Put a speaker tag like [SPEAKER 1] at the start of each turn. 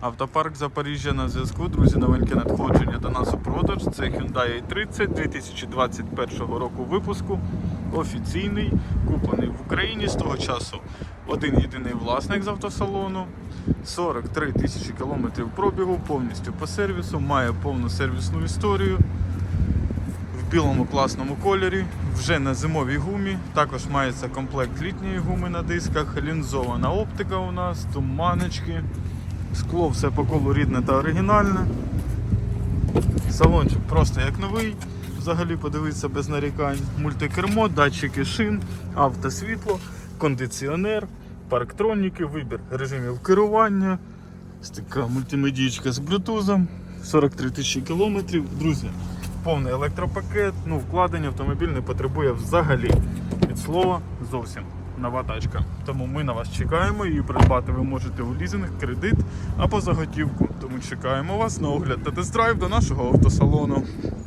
[SPEAKER 1] Автопарк Запоріжжя на зв'язку. Друзі, новеньке надходження до нас у продаж. Це Hyundai i30 2021 року випуску. Офіційний, куплений в Україні з того часу. Один єдиний власник з автосалону. 43 тисячі кілометрів пробігу, повністю по сервісу, має повну сервісну історію в білому класному кольорі, вже на зимовій гумі. Також мається комплект літньої гуми на дисках, лінзована оптика у нас, туманочки. Скло все по колу рідне та оригінальне. Салончик просто як новий. Взагалі подивитися без нарікань. Мультикермо, датчики шин, автосвітло, кондиціонер, парктроніки, вибір режимів керування. Така мультимедійка з блютузом. 43 тисячі кілометрів. Друзі, повний електропакет, ну вкладення автомобіль не потребує взагалі. Від слова зовсім нова тачка. Тому ми на вас чекаємо і придбати ви можете у лізинг, кредит або за готівку. Тому чекаємо вас на огляд та тест-драйв до нашого автосалону.